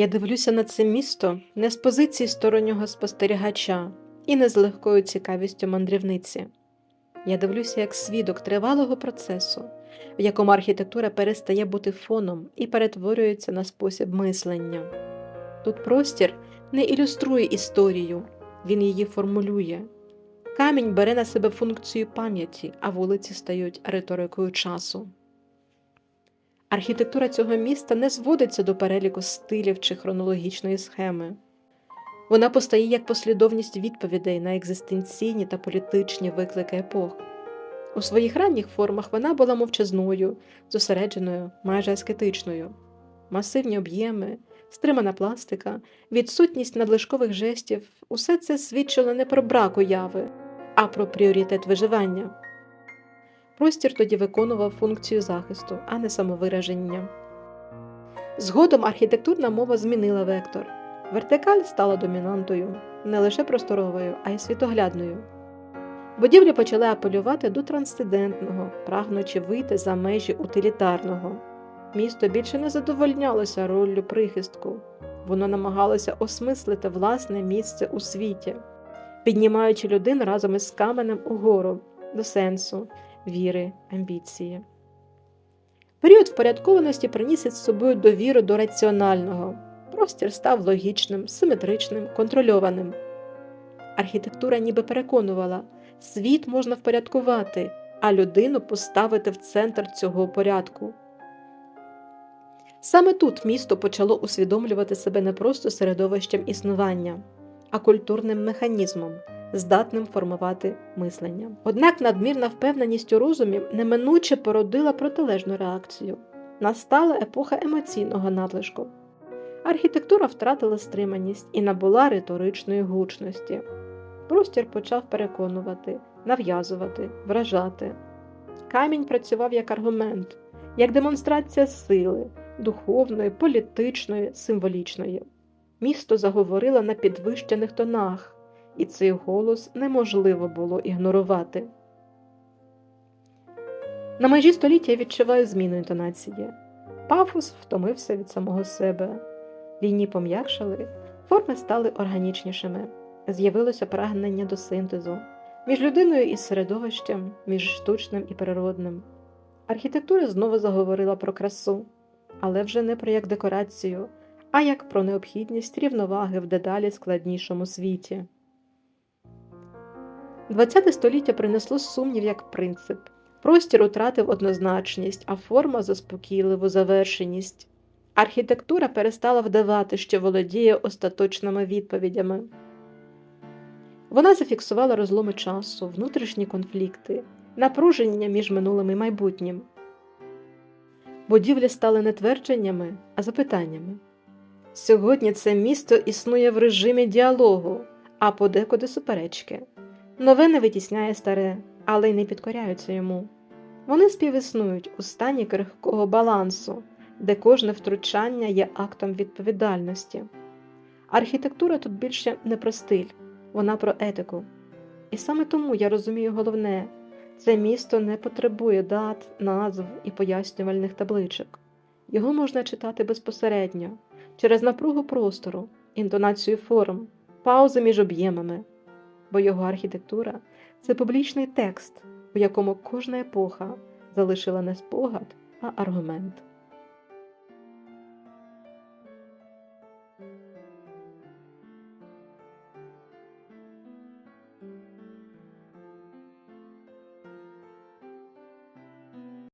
Я дивлюся на це місто не з позиції стороннього спостерігача і не з легкою цікавістю мандрівниці. Я дивлюся як свідок тривалого процесу, в якому архітектура перестає бути фоном і перетворюється на спосіб мислення. Тут простір не ілюструє історію, він її формулює. Камінь бере на себе функцію пам'яті, а вулиці стають риторикою часу. Архітектура цього міста не зводиться до переліку стилів чи хронологічної схеми. Вона постає як послідовність відповідей на екзистенційні та політичні виклики епох. У своїх ранніх формах вона була мовчазною, зосередженою, майже аскетичною. Масивні об'єми, стримана пластика, відсутність надлишкових жестів усе це свідчило не про брак уяви, а про пріоритет виживання. Простір тоді виконував функцію захисту, а не самовираження. Згодом архітектурна мова змінила вектор. Вертикаль стала домінантою, не лише просторовою, а й світоглядною. Будівлі почали апелювати до трансцендентного, прагнучи вийти за межі утилітарного. Місто більше не задовольнялося роллю прихистку, воно намагалося осмислити власне місце у світі, піднімаючи людину разом із каменем угору до сенсу, віри, амбіції. Період впорядкованості приніс із собою довіру до раціонального. Простір став логічним, симетричним, контрольованим. Архітектура ніби переконувала, світ можна впорядкувати, а людину поставити в центр цього порядку. Саме тут місто почало усвідомлювати себе не просто середовищем існування, а культурним механізмом, здатним формувати мислення. Однак надмірна впевненість у розумі неминуче породила протилежну реакцію. Настала епоха емоційного надлишку. Архітектура втратила стриманість і набула риторичної гучності. Простір почав переконувати, нав'язувати, вражати. Камінь працював як аргумент, як демонстрація сили, духовної, політичної, символічної. Місто заговорило на підвищених тонах, і цей голос неможливо було ігнорувати. На межі століття я відчуваю зміну інтонації. Пафос втомився від самого себе. Лінії пом'якшали, форми стали органічнішими, з'явилося прагнення до синтезу між людиною і середовищем, між штучним і природним. Архітектура знову заговорила про красу, але вже не про як декорацію, а як про необхідність рівноваги в дедалі складнішому світі. ХХ століття принесло сумнів як принцип. Простір утратив однозначність, а форма заспокійливу завершеність. Архітектура перестала вдавати, що володіє остаточними відповідями. Вона зафіксувала розломи часу, внутрішні конфлікти, напруження між минулим і майбутнім. Будівлі стали не твердженнями, а запитаннями. Сьогодні це місто існує в режимі діалогу, а подекуди суперечки. Нове не витісняє старе, але й не підкоряються йому. Вони співіснують у стані крихкого балансу, де кожне втручання є актом відповідальності. Архітектура тут більше не про стиль, вона про етику. І саме тому я розумію головне це місто не потребує дат, назв і пояснювальних табличок. Його можна читати безпосередньо, через напругу простору, інтонацію форм, паузи між об'ємами, бо його архітектура це публічний текст, у якому кожна епоха залишила не спогад, а аргумент.